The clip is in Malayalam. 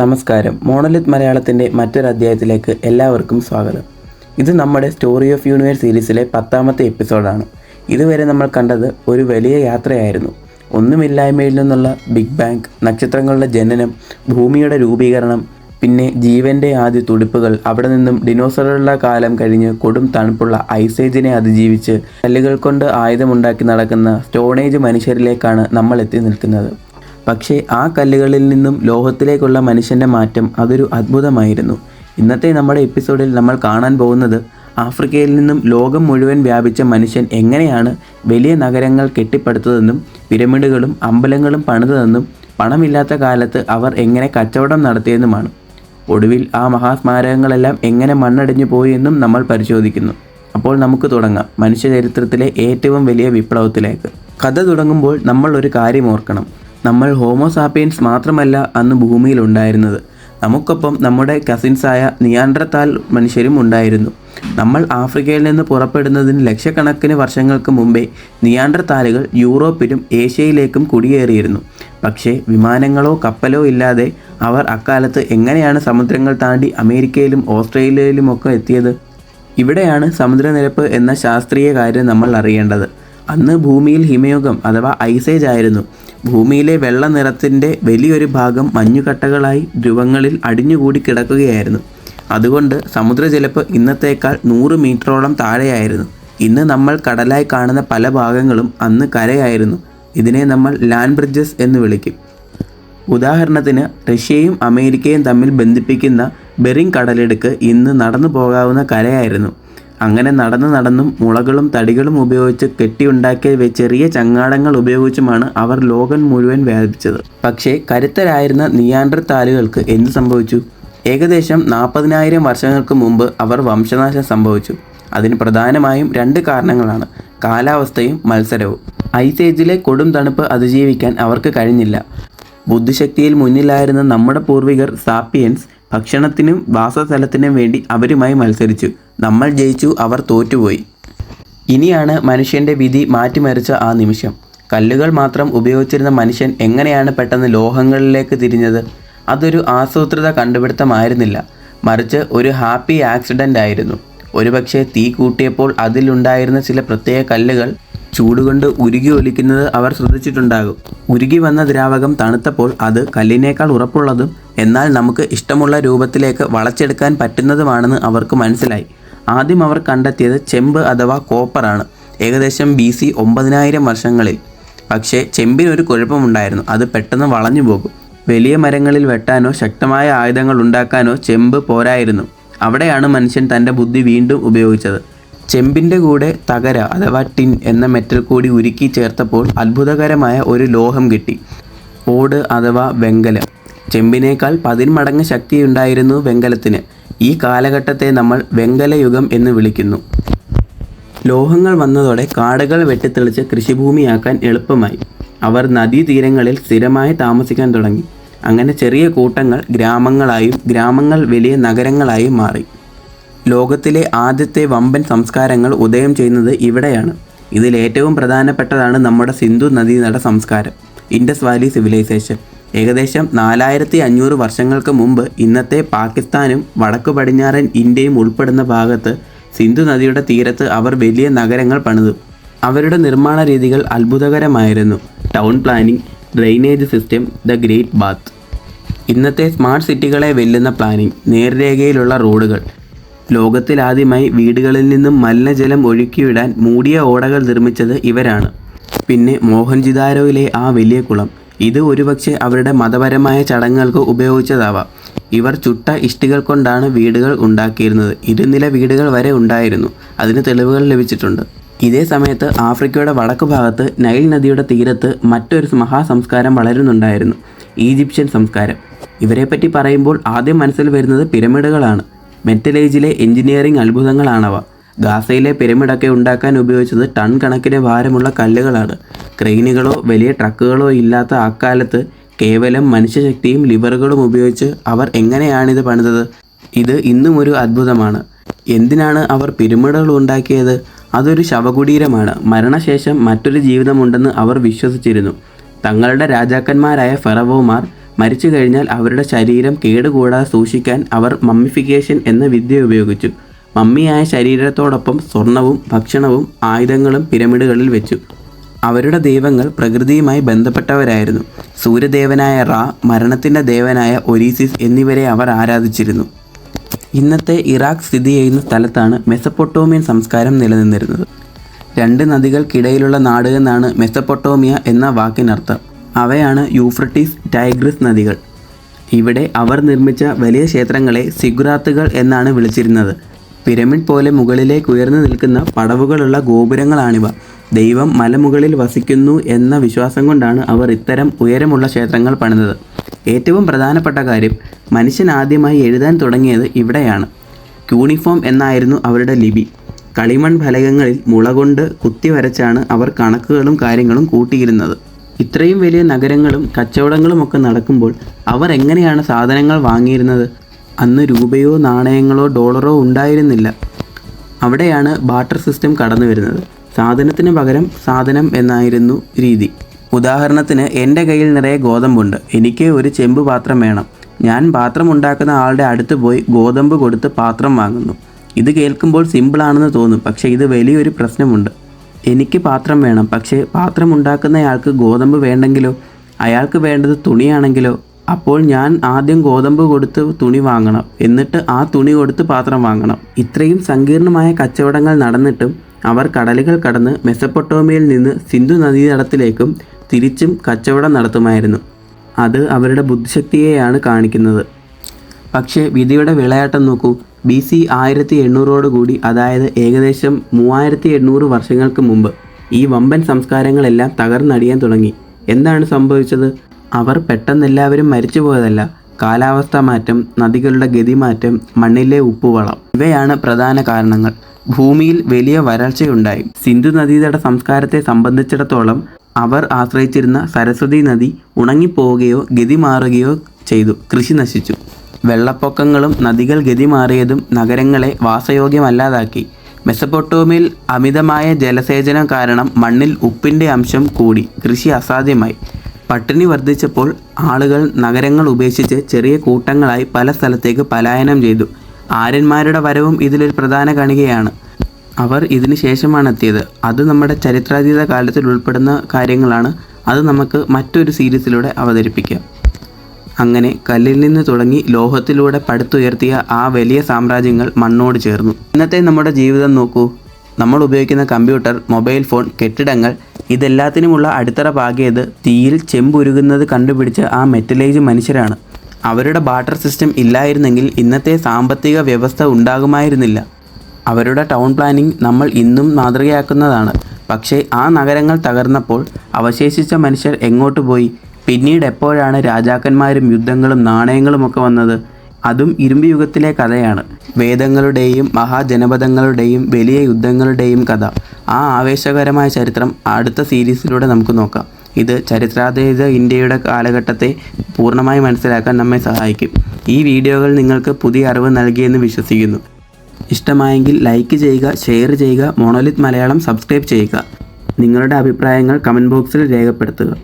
നമസ്കാരം. മോണലിത് മലയാളത്തിന്റെ മറ്റൊരു അധ്യായത്തിലേക്ക് എല്ലാവർക്കും സ്വാഗതം. ഇത് നമ്മുടെ സ്റ്റോറി ഓഫ് യൂണിവേഴ്സ് സീരീസിലെ പത്താമത്തെ എപ്പിസോഡാണ് ഇതുവരെ നമ്മൾ കണ്ടത് ഒരു വലിയ യാത്രയായിരുന്നു. ഒന്നുമില്ലായ്മയിൽ നിന്നുള്ള ബിഗ് ബാങ്ക് നക്ഷത്രങ്ങളുടെ ജനനം ഭൂമിയുടെ രൂപീകരണം പിന്നെ ജീവന്റെ ആദ്യ തുടിപ്പുകൾ. അവിടെ നിന്നും ഡിനോസറുകളുടെ കാലം കഴിഞ്ഞ് കൊടും തണുപ്പുള്ള ഐസേജിനെ അതിജീവിച്ച് കല്ലുകൾ കൊണ്ട് ആയുധമുണ്ടാക്കി നടക്കുന്ന സ്റ്റോണേജ് മനുഷ്യരിലേക്കാണ് നമ്മൾ എത്തി നിൽക്കുന്നത്. പക്ഷേ ആ കല്ലുകളിൽ നിന്നും ലോഹത്തിലേക്കുള്ള മനുഷ്യന്റെ മാറ്റം അതൊരു അത്ഭുതമായിരുന്നു. ഇന്നത്തെ നമ്മുടെ എപ്പിസോഡിൽ നമ്മൾ കാണാൻ പോകുന്നത് ആഫ്രിക്കയിൽ നിന്നും ലോകം മുഴുവൻ വ്യാപിച്ച മനുഷ്യൻ എങ്ങനെയാണ് വലിയ നഗരങ്ങൾ കെട്ടിപ്പടുത്തതെന്നും പിരമിഡുകളും അമ്പലങ്ങളും പണിതതെന്നും പണമില്ലാത്ത കാലത്ത് അവർ എങ്ങനെ കച്ചവടം നടത്തിയെന്നുമാണ്. ഒടുവിൽ ആ മഹാസ്മാരകങ്ങളെല്ലാം എങ്ങനെ മണ്ണടിഞ്ഞു പോയി എന്നും നമ്മൾ പരിശോധിക്കുന്നു. അപ്പോൾ നമുക്ക് തുടങ്ങാം. മനുഷ്യ ചരിത്രത്തിലെ ഏറ്റവും വലിയ വിപ്ലവത്തിലേക്ക്. കഥ തുടങ്ങുമ്പോൾ നമ്മൾ ഒരു കാര്യം ഓർക്കണം. നമ്മൾ ഹോമോസാപ്പിയൻസ് മാത്രമല്ല അന്ന് ഭൂമിയിൽ ഉണ്ടായിരുന്നത്. നമുക്കൊപ്പം നമ്മുടെ കസിൻസായ നിയാൻഡ്രത്താൽ മനുഷ്യരും ഉണ്ടായിരുന്നു. നമ്മൾ ആഫ്രിക്കയിൽ നിന്ന് പുറപ്പെടുന്നതിന് ലക്ഷക്കണക്കിന് വർഷങ്ങൾക്ക് മുമ്പേ നിയാണ്ട്രത്താലുകൾ യൂറോപ്പിലും ഏഷ്യയിലേക്കും കുടിയേറിയിരുന്നു. പക്ഷേ വിമാനങ്ങളോ കപ്പലോ ഇല്ലാതെ അവർ അക്കാലത്ത് എങ്ങനെയാണ് സമുദ്രങ്ങൾ താണ്ടി അമേരിക്കയിലും ഓസ്ട്രേലിയയിലുമൊക്കെ എത്തിയത്? ഇവിടെയാണ് സമുദ്രനിരപ്പ് എന്ന ശാസ്ത്രീയ കാര്യം നമ്മൾ അറിയേണ്ടത്. അന്ന് ഭൂമിയിൽ ഹിമയോഗം അഥവാ ഐസേജ് ആയിരുന്നു. ഭൂമിയിലെ വെള്ള നിറത്തിന്റെ വലിയൊരു ഭാഗം മഞ്ഞുകട്ടകളായി ധ്രുവങ്ങളിൽ അടിഞ്ഞുകൂടി കിടക്കുകയായിരുന്നു. അതുകൊണ്ട് സമുദ്രജലപ്പ് ഇന്നത്തേക്കാൾ നൂറ് മീറ്ററോളം താഴെയായിരുന്നു. ഇന്ന് നമ്മൾ കടലായി കാണുന്ന പല ഭാഗങ്ങളും അന്ന് കരയായിരുന്നു. ഇതിനെ നമ്മൾ ലാൻഡ് ബ്രിഡ്ജസ് എന്ന് വിളിക്കും. ഉദാഹരണത്തിന് റഷ്യയും അമേരിക്കയും തമ്മിൽ ബന്ധിപ്പിക്കുന്ന ബെറിങ് കടലെടുക്ക് ഇന്ന് നടന്നു പോകാവുന്ന കരയായിരുന്നു അങ്ങനെ നടന്നു നടന്നും മുളകളും തടികളും ഉപയോഗിച്ച് കെട്ടിയുണ്ടാക്കിയ ചെറിയ ചങ്ങാടങ്ങൾ ഉപയോഗിച്ചുമാണ് അവർ ലോകം മുഴുവൻ വ്യാപിച്ചത് പക്ഷേ കരുത്തരായിരുന്ന നിയാണ്ടർ താലുകൾക്ക് എന്ത് സംഭവിച്ചു? ഏകദേശം നാൽപ്പതിനായിരം വർഷങ്ങൾക്ക് മുമ്പ് അവർ വംശനാശം സംഭവിച്ചു. അതിന് പ്രധാനമായും രണ്ട് കാരണങ്ങളാണ്. കാലാവസ്ഥയും മത്സരവും. ഐസ് ഏജിലെ കൊടും തണുപ്പ് അതിജീവിക്കാൻ അവർക്ക് കഴിഞ്ഞില്ല. ബുദ്ധിശക്തിയിൽ മുന്നിലായിരുന്ന നമ്മുടെ പൂർവികർ സാപ്പിയൻസ് ഭക്ഷണത്തിനും വാസസ്ഥലത്തിനും വേണ്ടി അവരുമായി മത്സരിച്ചു. നമ്മൾ ജയിച്ചു അവർ തോറ്റുപോയി. ഇനിയാണ് മനുഷ്യന്റെ വിധി മാറ്റിമറിച്ച ആ നിമിഷം. കല്ലുകൾ മാത്രം ഉപയോഗിച്ചിരുന്ന മനുഷ്യൻ എങ്ങനെയാണ് പെട്ടെന്ന് ലോഹങ്ങളിലേക്ക് തിരിഞ്ഞത്? അതൊരു ആസൂത്രിത കണ്ടുപിടുത്തമായിരുന്നില്ല. മറിച്ച് ഒരു ഹാപ്പി ആക്സിഡന്റ് ആയിരുന്നു ഒരുപക്ഷെ തീ കൂട്ടിയപ്പോൾ അതിലുണ്ടായിരുന്ന ചില പ്രത്യേക കല്ലുകൾ ചൂടുകൊണ്ട് ഉരുകി ഒലിക്കുന്നത് അവർ ശ്രദ്ധിച്ചിട്ടുണ്ടാകും. ഉരുകി വന്ന ദ്രാവകം തണുത്തപ്പോൾ അത് കല്ലിനേക്കാൾ ഉറപ്പുള്ളതും എന്നാൽ നമുക്ക് ഇഷ്ടമുള്ള രൂപത്തിലേക്ക് വളച്ചെടുക്കാൻ പറ്റുന്നതുമാണെന്ന് അവർക്ക് മനസ്സിലായി. ആദ്യം അവർ കണ്ടെത്തിയത് ചെമ്പ് അഥവാ കോപ്പറാണ് ഏകദേശം ബി സി ഒമ്പതിനായിരം വർഷങ്ങളിൽ. പക്ഷേ ചെമ്പിനൊരു കുഴപ്പമുണ്ടായിരുന്നു. അത് പെട്ടെന്ന് വളഞ്ഞു പോകും. വലിയ മരങ്ങളിൽ വെട്ടാനോ ശക്തമായ ആയുധങ്ങൾ ഉണ്ടാക്കാനോ ചെമ്പ് പോരായിരുന്നു. അവിടെയാണ് മനുഷ്യൻ തന്റെ ബുദ്ധി വീണ്ടും ഉപയോഗിച്ചത്. ചെമ്പിന്റെ കൂടെ തകര അഥവാ ടിൻ എന്ന മെറ്റൽ കൂടി ഉരുക്കി ചേർത്തപ്പോൾ അത്ഭുതകരമായ ഒരു ലോഹം കിട്ടി. ഓട് അഥവാ വെങ്കലം. ചെമ്പിനേക്കാൾ പതിന്മടങ്ങ് ശക്തിയുണ്ടായിരുന്നു വെങ്കലത്തിന്. ഈ കാലഘട്ടത്തെ നമ്മൾ വെങ്കലയുഗം എന്ന് വിളിക്കുന്നു. ലോഹങ്ങൾ വന്നതോടെ കാടുകൾ വെട്ടിത്തെളിച്ച് കൃഷിഭൂമിയാക്കാൻ എളുപ്പമായി. അവർ നദീതീരങ്ങളിൽ സ്ഥിരമായി താമസിക്കാൻ തുടങ്ങി. അങ്ങനെ ചെറിയ കൂട്ടങ്ങൾ ഗ്രാമങ്ങളായും ഗ്രാമങ്ങൾ വലിയ നഗരങ്ങളായും മാറി. ലോകത്തിലെ ആദ്യത്തെ വമ്പൻ സംസ്കാരങ്ങൾ ഉദയം ചെയ്യുന്നത് ഇവിടെയാണ്. ഇതിൽ ഏറ്റവും പ്രധാനപ്പെട്ടതാണ് നമ്മുടെ സിന്ധു നദീനട സംസ്കാരം ഇൻഡസ് വാലി സിവിലൈസേഷൻ. ഏകദേശം നാലായിരത്തി അഞ്ഞൂറ് വർഷങ്ങൾക്ക് മുമ്പ് ഇന്നത്തെ പാകിസ്ഥാനും വടക്കു പടിഞ്ഞാറൻ ഇന്ത്യയും ഉൾപ്പെടുന്ന ഭാഗത്ത് സിന്ധു നദിയുടെ തീരത്ത് അവർ വലിയ നഗരങ്ങൾ പണിതു. അവരുടെ നിർമ്മാണ രീതികൾ അത്ഭുതകരമായിരുന്നു. Town planning drainage system the great bath. ഇന്നത്തെ സ്മാർട്ട് സിറ്റികളെ വെല്ലുന്ന പ്ലാനിംഗ് നേർരേഖയിലുള്ള റോഡുകൾ ലോകത്തിലാദ്യമായി വീടുകളിൽ നിന്നും മലിനജലം ഒഴുക്കിവിടാൻ മൂടിയ ഓടകൾ നിർമ്മിച്ചത് ഇവരാണ്. പിന്നെ മോഹൻജിദാരോയിലെ ആ വലിയ കുളം. ഇത് ഒരുപക്ഷെ അവരുടെ മതപരമായ ചടങ്ങുകൾക്ക് ഉപയോഗിച്ചതാവാം. ഇവർ ചുട്ട ഇഷ്ടികൾ കൊണ്ടാണ് വീടുകൾ ഉണ്ടാക്കിയിരുന്നത്. ഇരുനില വീടുകൾ വരെ ഉണ്ടായിരുന്നു. അതിന് തെളിവുകൾ ലഭിച്ചിട്ടുണ്ട്. ഇതേ സമയത്ത് ആഫ്രിക്കയുടെ വടക്കു ഭാഗത്ത് നൈൽ നദിയുടെ തീരത്ത് മറ്റൊരു മഹാസംസ്കാരം വളരുന്നുണ്ടായിരുന്നു. ഈജിപ്ഷ്യൻ സംസ്കാരം. ഇവരെപ്പറ്റി പറയുമ്പോൾ ആദ്യം മനസ്സിൽ വരുന്നത് പിരമിഡുകളാണ്. Metal ഏജിലെ engineering അത്ഭുതങ്ങളാണവ. ഗാസയിലെ പിരമിഡൊക്കെ ഉണ്ടാക്കാൻ ഉപയോഗിച്ചത് ടൺ കണക്കിന് ഭാരമുള്ള കല്ലുകളാണ്. ക്രെയിനുകളോ വലിയ ട്രക്കുകളോ ഇല്ലാത്ത അക്കാലത്ത് കേവലം മനുഷ്യശക്തിയും ലിവറുകളും ഉപയോഗിച്ച് അവർ എങ്ങനെയാണിത് പണിതത്? ഇത് ഇന്നും ഒരു അത്ഭുതമാണ്. എന്തിനാണ് അവർ പിരമിഡുകൾ ഉണ്ടാക്കിയത്? അതൊരു ശവകുടീരമാണ്. മരണശേഷം മറ്റൊരു ജീവിതമുണ്ടെന്ന് അവർ വിശ്വസിച്ചിരുന്നു. തങ്ങളുടെ രാജാക്കന്മാരായ ഫെറവോമാർ മരിച്ചു കഴിഞ്ഞാൽ അവരുടെ ശരീരം കേടുകൂടാതെ സൂക്ഷിക്കാൻ അവർ മമ്മിഫിക്കേഷൻ എന്ന വിദ്യ ഉപയോഗിച്ചു. മമ്മിയായ ശരീരത്തോടൊപ്പം സ്വർണവും ഭക്ഷണവും ആയുധങ്ങളും പിരമിഡുകളിൽ വെച്ചു. അവരുടെ ദൈവങ്ങൾ പ്രകൃതിയുമായി ബന്ധപ്പെട്ടവരായിരുന്നു. സൂര്യദേവനായ റാ മരണത്തിന്റെ ദേവനായ ഒരീസിസ് എന്നിവരെ അവർ ആരാധിച്ചിരുന്നു. ഇന്നത്തെ ഇറാഖ് സ്ഥിതി ചെയ്യുന്ന സ്ഥലത്താണ് മെസപ്പൊട്ടോമിയൻ സംസ്കാരം നിലനിന്നിരുന്നത്. രണ്ട് നദികൾക്കിടയിലുള്ള നാട് എന്നാണ് മെസപ്പൊട്ടോമിയ എന്ന വാക്കിനർത്ഥം. അവയാണ് യൂഫ്രട്ടീസ് ടൈഗ്രിസ് നദികൾ. ഇവിടെ അവർ നിർമ്മിച്ച വലിയ ക്ഷേത്രങ്ങളെ സിഗുറാത്തുകൾ എന്നാണ് വിളിച്ചിരുന്നത്. പിരമിഡ് പോലെ മുകളിലേക്ക് ഉയർന്നു നിൽക്കുന്ന പടവുകളുള്ള ഗോപുരങ്ങളാണിവ. ദൈവം മലമുകളിൽ വസിക്കുന്നു എന്ന വിശ്വാസം കൊണ്ടാണ് അവർ ഇത്തരം ഉയരമുള്ള ക്ഷേത്രങ്ങൾ പണിതത്. ഏറ്റവും പ്രധാനപ്പെട്ട കാര്യം മനുഷ്യൻ ആദ്യമായി എഴുതാൻ തുടങ്ങിയത് ഇവിടെയാണ്. ക്യൂണിഫോം എന്നായിരുന്നു അവരുടെ ലിപി. കളിമൺ ഫലകങ്ങളിൽ മുളകൊണ്ട് കുത്തി വരച്ചാണ് അവർ കണക്കുകളും കാര്യങ്ങളും കൂട്ടിയിരുന്നത്. ഇത്രയും വലിയ നഗരങ്ങളും കച്ചവടങ്ങളും ഒക്കെ നടക്കുമ്പോൾ അവർ എങ്ങനെയാണ് സാധനങ്ങൾ വാങ്ങിയിരുന്നത്? അന്ന് രൂപയോ നാണയങ്ങളോ ഡോളറോ ഉണ്ടായിരുന്നില്ല. അവിടെയാണ് ബാട്ടർ സിസ്റ്റം കടന്നു വരുന്നത് സാധനത്തിന് പകരം സാധനം എന്നായിരുന്നു രീതി. ഉദാഹരണത്തിന് എന്റെ കയ്യിൽ നിറയെ ഗോതമ്പുണ്ട്. എനിക്ക് ഒരു ചെമ്പ് പാത്രം വേണം. ഞാൻ പാത്രം ഉണ്ടാക്കുന്ന ആളുടെ അടുത്ത് പോയി ഗോതമ്പ് കൊടുത്ത് പാത്രം വാങ്ങുന്നു. ഇത് കേൾക്കുമ്പോൾ സിമ്പിളാണെന്ന് തോന്നും. പക്ഷേ ഇത് വലിയൊരു പ്രശ്നമുണ്ട്. എനിക്ക് പാത്രം വേണം. പക്ഷേ പാത്രം ഉണ്ടാക്കുന്നയാൾക്ക് ഗോതമ്പ് വേണ്ടെങ്കിലോ? അയാൾക്ക് വേണ്ടത് തുണിയാണെങ്കിലോ? അപ്പോൾ ഞാൻ ആദ്യം ഗോതമ്പ് കൊടുത്ത് തുണി വാങ്ങണം. എന്നിട്ട് ആ തുണി കൊടുത്ത് പാത്രം വാങ്ങണം. ഇത്രയും സങ്കീർണമായ കച്ചവടങ്ങൾ നടന്നിട്ടും അവർ കടലുകൾ കടന്ന് മെസ്സപ്പൊട്ടോമിയയിൽ നിന്ന് സിന്ധു നദീതടത്തിലേക്കും തിരിച്ചും കച്ചവടം നടത്തുമായിരുന്നു. അത് അവരുടെ ബുദ്ധിശക്തിയെയാണ് കാണിക്കുന്നത്. പക്ഷേ വിധിയുടെ വിളയാട്ടം നോക്കൂ. ബി സി ആയിരത്തി എണ്ണൂറോട് കൂടി അതായത് ഏകദേശം മൂവായിരത്തി എണ്ണൂറ് വർഷങ്ങൾക്ക് മുമ്പ് ഈ വമ്പൻ സംസ്കാരങ്ങളെല്ലാം തകർന്നടിയാൻ തുടങ്ങി. എന്താണ് സംഭവിച്ചത്? അവർ പെട്ടെന്ന് എല്ലാവരും മരിച്ചു പോയതല്ല കാലാവസ്ഥാ മാറ്റം നദികളുടെ ഗതിമാറ്റം മണ്ണിലെ ഉപ്പുവളം ഇവയാണ് പ്രധാന കാരണങ്ങൾ. ഭൂമിയിൽ വലിയ വരൾച്ചയുണ്ടായി. സിന്ധു നദീതട സംസ്കാരത്തെ സംബന്ധിച്ചിടത്തോളം അവർ ആശ്രയിച്ചിരുന്ന സരസ്വതി നദി ഉണങ്ങിപ്പോവുകയോ ഗതി മാറുകയോ ചെയ്തു. കൃഷി നശിച്ചു. വെള്ളപ്പൊക്കങ്ങളും നദികൾ ഗതിമാറിയതും നഗരങ്ങളെ വാസയോഗ്യമല്ലാതാക്കി. മെസപ്പൊട്ടോമിയിൽ അമിതമായ ജലസേചനം കാരണം മണ്ണിൽ ഉപ്പിന്റെ അംശം കൂടി. കൃഷി അസാധ്യമായി. പട്ടിണി വർദ്ധിച്ചപ്പോൾ ആളുകൾ നഗരങ്ങൾ ഉപേക്ഷിച്ച് ചെറിയ കൂട്ടങ്ങളായി പല സ്ഥലത്തേക്ക് പലായനം ചെയ്തു. ആര്യന്മാരുടെ വരവും ഇതിലൊരു പ്രധാന കണികയാണ്. അവർ ഇതിന് ശേഷമാണ് എത്തിയത്. അത് നമ്മുടെ ചരിത്രാതീത കാലത്തിൽ ഉൾപ്പെടുന്ന കാര്യങ്ങളാണ്. അത് നമുക്ക് മറ്റൊരു സീരീസിലൂടെ അവതരിപ്പിക്കാം. അങ്ങനെ കല്ലിൽ നിന്ന് തുടങ്ങി ലോഹത്തിലൂടെ പടുത്തുയർത്തിയ ആ വലിയ സാമ്രാജ്യങ്ങൾ മണ്ണോട് ചേർന്നു. ഇന്നത്തെ നമ്മുടെ ജീവിതം നോക്കൂ. നമ്മൾ ഉപയോഗിക്കുന്ന കമ്പ്യൂട്ടർ മൊബൈൽ ഫോൺ കെട്ടിടങ്ങൾ ഇതെല്ലാത്തിനുമുള്ള അടിത്തറ പാകിയത് തീയിൽ ചെമ്പുരുകുന്നത് കണ്ടുപിടിച്ച ആ മെറ്റലേജ് മനുഷ്യരാണ്. അവരുടെ ബാട്ടർ സിസ്റ്റം ഇല്ലായിരുന്നെങ്കിൽ ഇന്നത്തെ സാമ്പത്തിക വ്യവസ്ഥ ഉണ്ടാകുമായിരുന്നില്ല. അവരുടെ ടൗൺ പ്ലാനിംഗ് നമ്മൾ ഇന്നും മാതൃകയാക്കുന്നതാണ്. പക്ഷേ ആ നഗരങ്ങൾ തകർന്നപ്പോൾ അവശേഷിച്ച മനുഷ്യർ എങ്ങോട്ട് പോയി? പിന്നീട് എപ്പോഴാണ് രാജാക്കന്മാരും യുദ്ധങ്ങളും നാണയങ്ങളും ഒക്കെ വന്നത്? അതും ഇരുമ്പ് യുഗത്തിലെ കഥയാണ്. വേദങ്ങളുടെയും മഹാജനപദങ്ങളുടെയും വലിയ യുദ്ധങ്ങളുടെയും കഥ. ആ ആവേശകരമായ ചരിത്രം അടുത്ത സീരീസിലൂടെ നമുക്ക് നോക്കാം. ഇത് ചരിത്രാതീത ഇന്ത്യയുടെ കാലഘട്ടത്തെ പൂർണമായി മനസ്സിലാക്കാൻ നമ്മെ സഹായിക്കും. ഈ വീഡിയോകൾ നിങ്ങൾക്ക് പുതിയ അറിവ് നൽകിയെന്ന് വിശ്വസിക്കുന്നു. ഇഷ്ടമായെങ്കിൽ ലൈക്ക് ചെയ്യുക ഷെയർ ചെയ്യുക മോണോലിത് മലയാളം സബ്സ്ക്രൈബ് ചെയ്യുക. നിങ്ങളുടെ അഭിപ്രായങ്ങൾ കമന്റ് ബോക്സിൽ രേഖപ്പെടുത്തുക.